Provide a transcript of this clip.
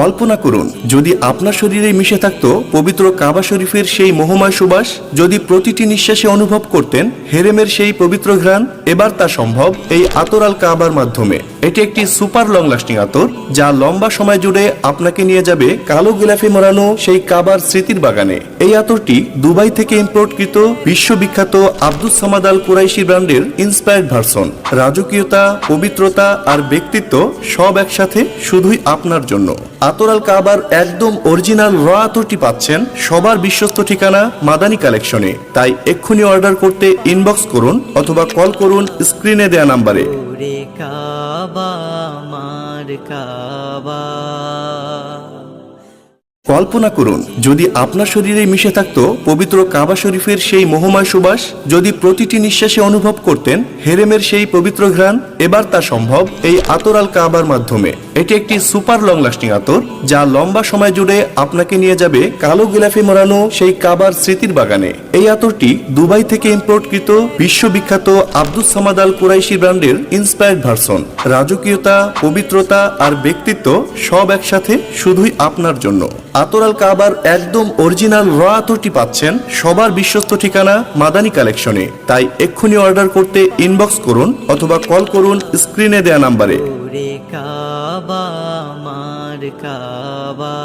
কল্পনা করুন, যদি আপনার শরীরে মিশে থাকত পবিত্র কাবা শরীফের সেই মোহময় সুবাস, যদি প্রতিটি নিঃশ্বাসে অনুভব করতেন, হেরেমের সেই পবিত্র ঘ্রাণ, এবার তা সম্ভব এই আতরাল কাবার মাধ্যমে। এটি একটি সুপার লং লাস্টিং আতর, যা লম্বা সময় জুড়ে আপনাকে নিয়ে যাবে কালো গোলাপে মোড়ানো সেই কাবার স্মৃতির বাগানে। এই আতরটি দুবাই থেকে ইম্পোর্টকৃত বিশ্ববিখ্যাত আব্দুস সামাদ আল কুরাইশি ব্র্যান্ডের ইন্সপায়ার্ড ভার্সন। রাজকীয়তা, পবিত্রতা আর ব্যক্তিত্ব সব একসাথে শুধুই আপনার জন্য। আতরাল কাবার একদম অরিজিনাল র আতরটি পাচ্ছেন সবার বিশ্বস্ত ঠিকানা মাদানি কালেকশনে। তাই এক্ষুনি অর্ডার করতে ইনবক্স করুন অথবা কল করুন স্ক্রিনে দেয়া নাম্বারে। ওরে কাবা মার কাবা। কল্পনা করুন, যদি আপনার শরীরে মিশে থাকত পবিত্র কাবা শরীফের সেই মোহময় সুবাস, যদি প্রতিটি নিঃশ্বাসে অনুভব করতেন হেরেমের সেই পবিত্র ঘ্রাণ, এবার তা সম্ভব এই আতর আল কাবার মাধ্যমে। এটি একটি সুপার লং লাস্টিং আতর, যা লম্বা সময় জুড়ে আপনাকে নিয়ে যাবে কালো গোলাপে মোড়ানো সেই কাবার স্মৃতির বাগানে। এই আতরটি দুবাই থেকে ইম্পোর্টকৃত বিশ্ববিখ্যাত আব্দুস সামাদ আল কুরাইশি ব্র্যান্ডের ইন্সপায়ার্ড ভার্সন। রাজকীয়তা, পবিত্রতা আর ব্যক্তিত্ব সব একসাথে শুধুই আপনার জন্য। আতরাল কাবার একদম অরিজিনাল র আতরটি পাচ্ছেন সবার বিশ্বস্ত ঠিকানা মাদানি কালেকশনে। তাই এক্ষুনি অর্ডার করতে ইনবক্স করুন অথবা কল করুন স্ক্রিনে দেয়া নাম্বারে। কাবা আমার কাবা।